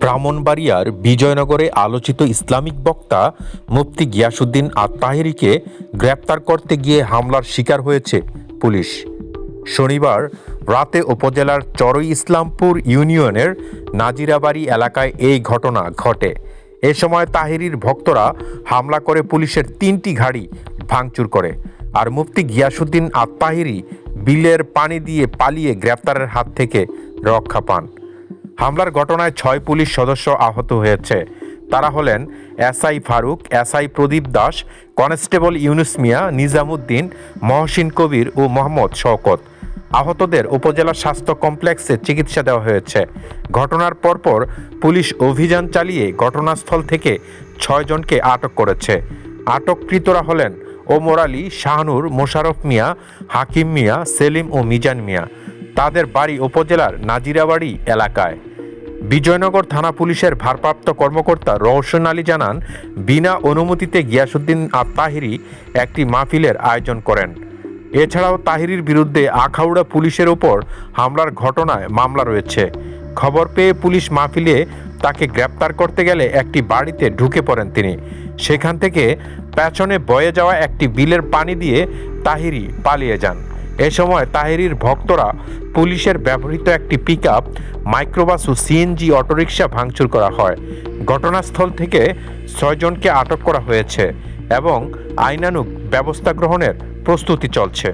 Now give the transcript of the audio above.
ব্রাহ্মণবাড়িয়ার বিজয়নগরে আলোচিত ইসলামিক বক্তা মুফতি গিয়াসুদ্দিন আত্মাহেরিকে গ্রেপ্তার করতে গিয়ে হামলার শিকার হয়েছে পুলিশ। শনিবার রাতে উপজেলার চরই ইসলামপুর ইউনিয়নের নাজিরাবাড়ি এলাকায় এই ঘটনা ঘটে। এ সময় তাহিরির ভক্তরা হামলা করে পুলিশের তিনটি গাড়ি ভাঙচুর করে আর মুফতি গিয়াসুদ্দিন আত্মাহিরি বিলের পানি দিয়ে পালিয়ে গ্রেপ্তারের হাত থেকে রক্ষা পান। হামলার ঘটনায় ছয় পুলিশ সদস্য আহত হয়েছে। তারা হলেন SI Faruk, SI Pradip Das, constable Yunus Mia, Nizamuddin, Mohsin Kabir ও মোহাম্মদ শওকত। আহতদের উপজেলা স্বাস্থ্য কমপ্লেক্সে চিকিৎসা দেওয়া হয়েছে। ঘটনার পরপর পুলিশ অভিযান চালিয়ে ঘটনাস্থল থেকে ছয়জনকে আটক করেছে। আটককৃতরা হলেন ওমর আলী, শাহনুর, মোশারফ মিয়া, হাকিম মিয়া, সেলিম ও মিজান মিয়া। তাদের বাড়ি উপজেলার নাজিরাবাড়ি এলাকায়। বিজয়নগর থানা পুলিশের ভারপ্রাপ্ত কর্মকর্তা রওশন আলী জানান, বিনা অনুমতিতে গিয়াসুদ্দিন আত্মাহিরি একটি মাহফিলের আয়োজন করেন। এছাড়াও তাহিরির বিরুদ্ধে আখাউড়া পুলিশের ওপর হামলার ঘটনায় মামলা রয়েছে। খবর পেয়ে পুলিশ মাহফিলে তাকে গ্রেপ্তার করতে গেলে একটি বাড়িতে ঢুকে পড়েন তিনি। সেখান থেকে পেছনে বয়ে যাওয়া একটি বিলের পানি দিয়ে তাহিরি পালিয়ে যান। এ সময় তাহেরির ভক্তরা পুলিশের ব্যবহৃত একটি পিক আপ মাইক্রোবাস ও সিএনজি অটোরিকশা ভাঙচুর করা হয়। ঘটনাস্থল থেকে ছয়জনকে আটক করা হয়েছে এবং আইনানুগ ব্যবস্থা গ্রহণের প্রস্তুতি চলছে।